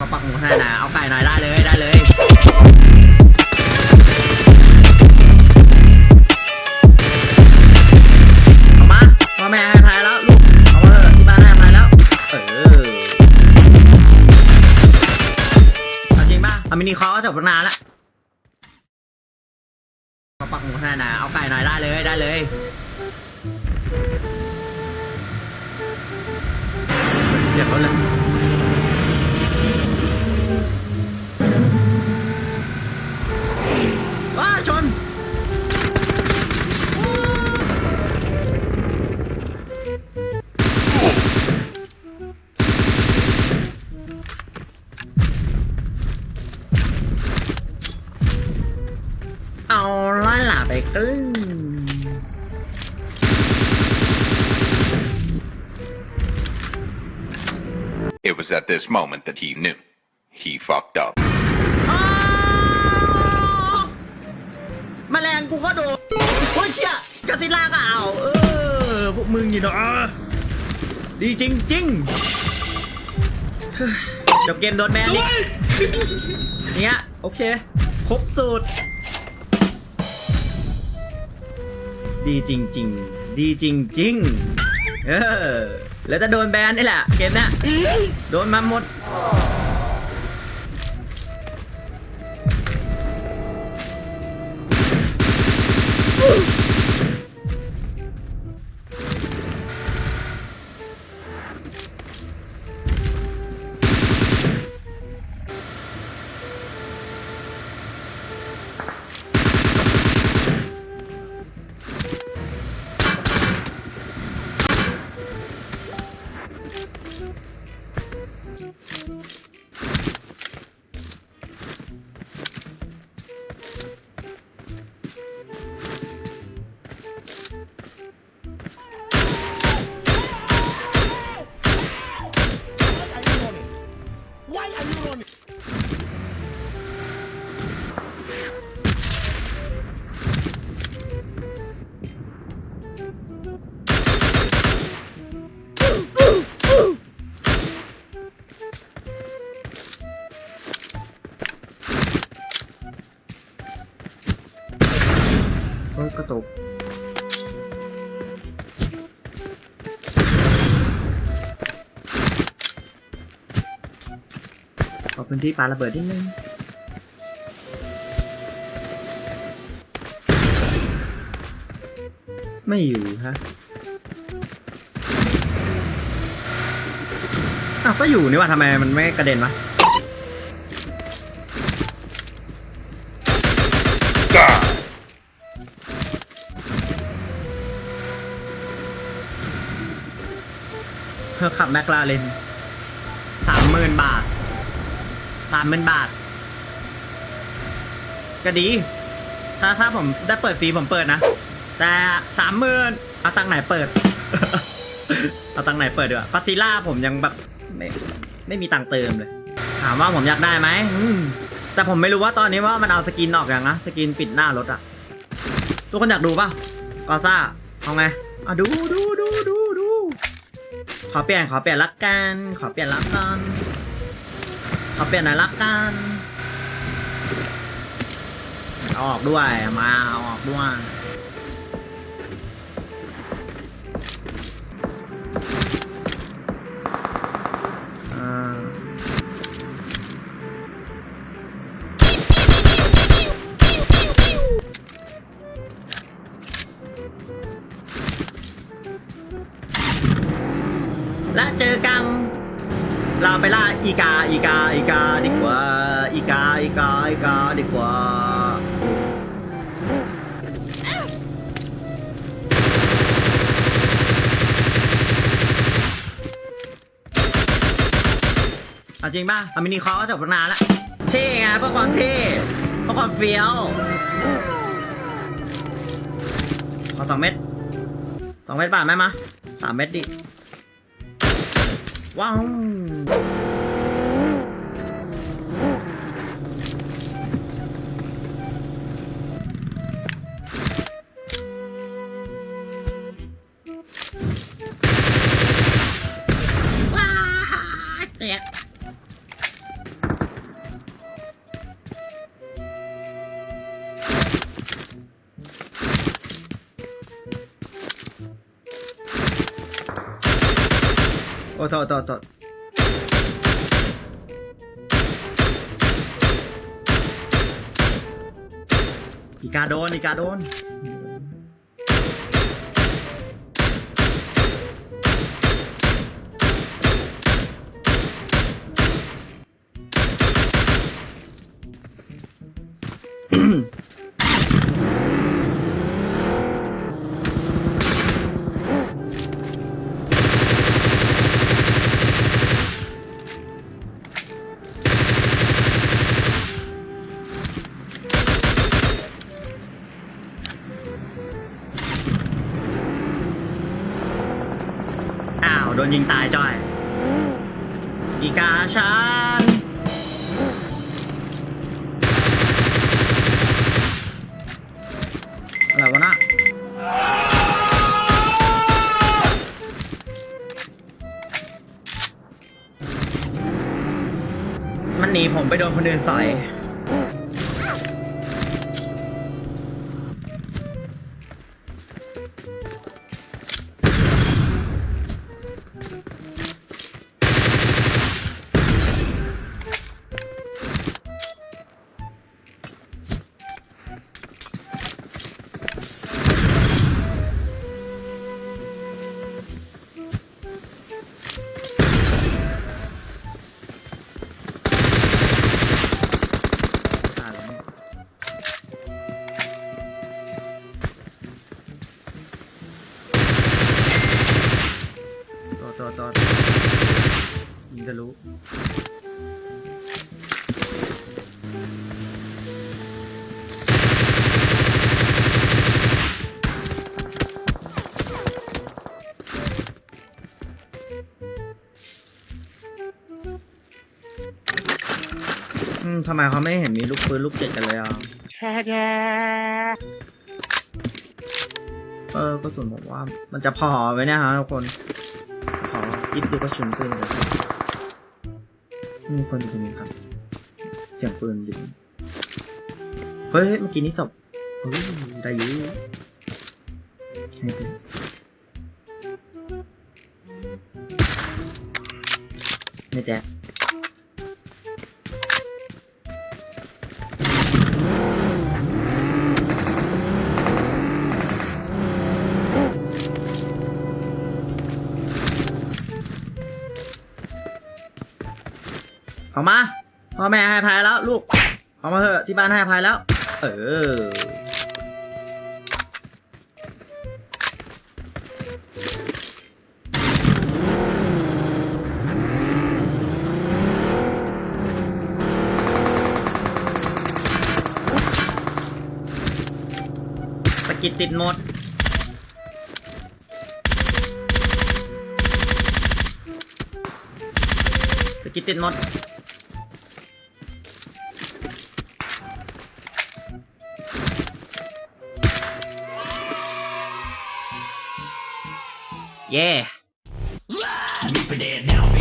ก็ปักหมูขนาดนะ เอาไก่หน่อยได้เลยได้เลยเอามาพ่อแม่ให้พายแล้วลูกเอามาเถอะที่บ้านให้พายแล้ว เออเอาจริงป่ะเอามินิคอร์ก็จบตั้งนานแล้วก็ปักหมูขนาดนะเอาไก่หน่อยได้เลยได้เลยเจ็บรถเลย กลึ้ง It was at this moment that he knew. He fucked up. อ้าวแมลงกูก็โดนโอ้ยเชี่ยกาซิล่าก็เอาเออพวกมึงนี่เนาะดีจริงจริงๆเฮ้ยจบเกมโดนแบนอีกเนี้ยโอเค ครบสูตร ดีจริง ๆ ดีจริง ๆ เออ แล้วจะโดนแบนนี่แหละ เกมเนี้ยโดนมาหมด กระตกขอพื้นที่ปาระเบิดนิดนึงไม่อยู่ฮะอ้าวก็อยู่นี่ว่าทำไมมันไม่กระเด็นวะ เพื่อขับแมคลาเรนสามหมื่นบาทสามหมื่นบาท ก็ดี ถ้าถ้าผมได้เปิดฟรีผมเปิดนะ แต่สามหมื่นเอาตังไหนเปิด เอาตังไหนเปิดดีกว่าปาติล่าผมยังแบบไม่ไม่มีตังเติมเลย ถามว่าผมอยากได้ไหมมแต่ผมไม่รู้ว่าตอนนี้ว่ามันเอาสกินออกอย่างนะ สกินปิดหน้ารถอะทุกคนอยากดูป่ะกอซ่าเอาไงอะดูดู อเปลี่ยนขอเปลี่ยนละกัน ขอเปลี่ยนละกันขอเปลี่ยนหน่อยละกันเอาออกด้วยมาเอาออกด้วย และเจอกัน เราไปล่าอีกาอีกาอีกาดีกว่า อีกาอีกาอีกาดีกว่าเอาจริงป่ะอามินิคอร์ก็จบนานแล้วเท่ไงเพื่อความเท่เพื่อความเฟี้ยวขอสองเม็ดสองเม็ดบาทไหมมาสามเม็ดดิ ว้า โอ้โทษโทษโทษอีกาโดนอีกาโดน โดนยิงตายจ้อยอีกาชันอะไรวะน่ะมันหนีผมไปโดนคนอื่นใส่ อยตัวตัวตัวยิงจะรู้อืมทำไมเขาไม่เห็นมีลูกปืนลูกเจ็ดกันเลยอะเออกระสุนผมว่า มันจะพอไหมเนี่ยฮะทุกคนข ออิฟดูกระสุนปืนเลยมีคนอยู่ตรงนี้ครับ เสียงปืนดิเฮ้ย เมื่อกี้นี้ศพเฮ้ยได้ยูใช่ไหมไม่แตะ ออกมาพ่อแม่ให้อภัยแล้วลูกออกมาเถอะที่บ้านให้อภัยแล้ว เออกิดติดหมดสกิดติดหมด Yeah. Leave now.